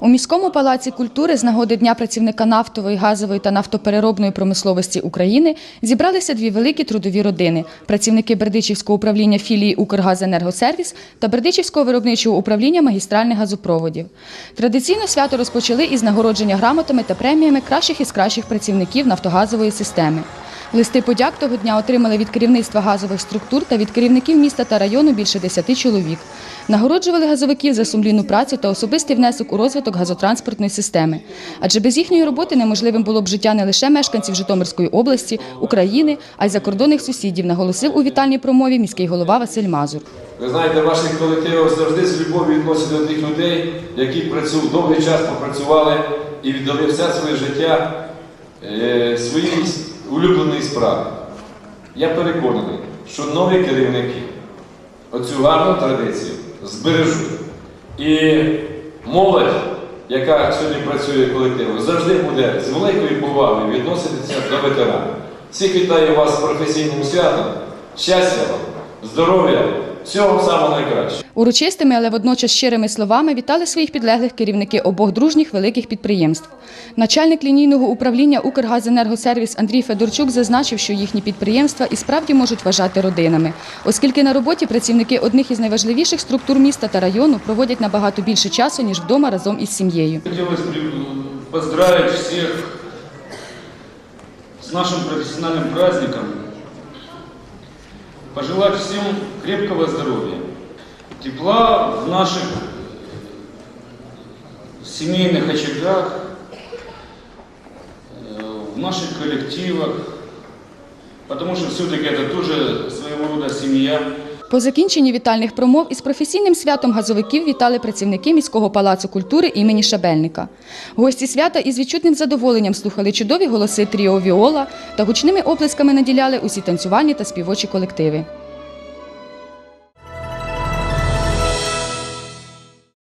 У міському палаці культури з нагоди Дня працівника нафтової, газової та нафтопереробної промисловості України зібралися дві великі трудові родини – працівники Бердичівського управління філії «Укргазенергосервіс» та Бердичівського виробничого управління магістральних газопроводів. Традиційно свято розпочали із нагородження грамотами та преміями кращих із кращих працівників нафтогазової системи. Листи подяк того дня отримали від керівництва газових структур та від керівників міста та району більше 10 чоловік. Нагороджували газовиків за сумлінну працю та особистий внесок у розвиток газотранспортної системи. Адже без їхньої роботи неможливим було б життя не лише мешканців Житомирської області, України, а й закордонних сусідів, наголосив у вітальній промові міський голова Василь Мазур. Ви знаєте, в ваших колективах завжди з любов'ю відносять до тих людей, які працю- довгий час попрацювали і віддали все своє життя е, своїй справи. Я переконаний, що нові керівники оцю гарну традицію збережуть. І молодь, яка сьогодні працює колективом, завжди буде з великою повагою відноситися до ветеранів. Всіх вітаю вас з професійним святом, щастя вам, здоров'я, всього самого найкращого. Урочистими, але водночас щирими словами вітали своїх підлеглих керівники обох дружніх великих підприємств. Начальник лінійного управління «Укргазенергосервіс» Андрій Федорчук зазначив, що їхні підприємства і справді можуть вважати родинами, оскільки на роботі працівники одних із найважливіших структур міста та району проводять набагато більше часу, ніж вдома разом із сім'єю. Хотелось при- поздравить всех с нашим профессиональным праздником, пожелать всем крепкого здоровья, тепла в наших семейных очагах, э, в наших коллективах, потому что все-таки это тоже своего рода семья. По закінченні вітальних промов із професійним святом газовиків вітали працівники міського палацу культури імені Шабельника. Гості свята із відчутним задоволенням слухали чудові голоси тріо Віола та гучними оплесками наділяли усі танцювальні та співочі колективи.